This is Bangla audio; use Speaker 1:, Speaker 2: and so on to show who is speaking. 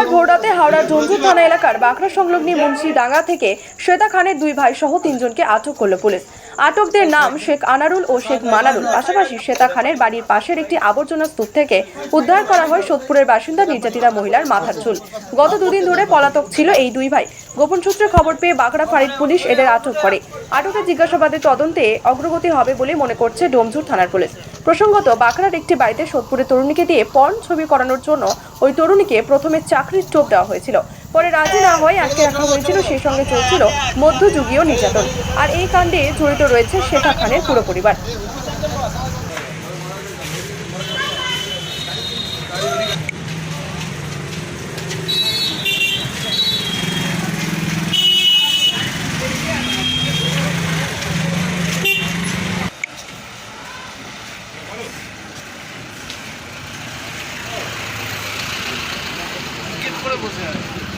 Speaker 1: বুধবার ভোররাতে হাওড়ার জঞ্জুর থানা এলাকার বাঁকড়া সংলগ্ন মুন্সিডাঙ্গা থেকে শ্বেতা খানের দুই ভাই সহ তিনজনকে আটক করল পুলিশ। আটকদের নাম শেখ আনারুল ও শেখ মানারুল। পাশাপাশি শ্বেতা খানের বাড়ির পাশের একটি আবর্জনা স্তূপ থেকে উদ্ধার করা হয় সোদপুরের বাসিন্দা নির্যাতিতা মহিলার মাথার চুল। গত দুদিন ধরে পলাতক ছিল এই দুই ভাই। গোপন সূত্রে খবর পেয়ে বাঁকড়া ফাঁড়ির পুলিশ এদের আটক করে। আটকের জিজ্ঞাসাবাদের তদন্তে অগ্রগতি হবে বলে মনে করছে ডোমঝুর থানার পুলিশ। প্রসঙ্গত, বাঁকড়ার একটি বাড়িতে সোদপুরের তরুণীকে দিয়ে পর্ন ছবি করানোর জন্য ওই তরুণীকে প্রথমে চাকরির টোপ দেওয়া হয়েছিল। পরে রাজি না হয়ে আটকে রাখা হয়েছিল, সেই সঙ্গে চলছিল মধ্যযুগীয় নির্যাতন। আর এই কাণ্ডে জড়িত রয়েছে শেখা খানের পুরো পরিবার।
Speaker 2: para você.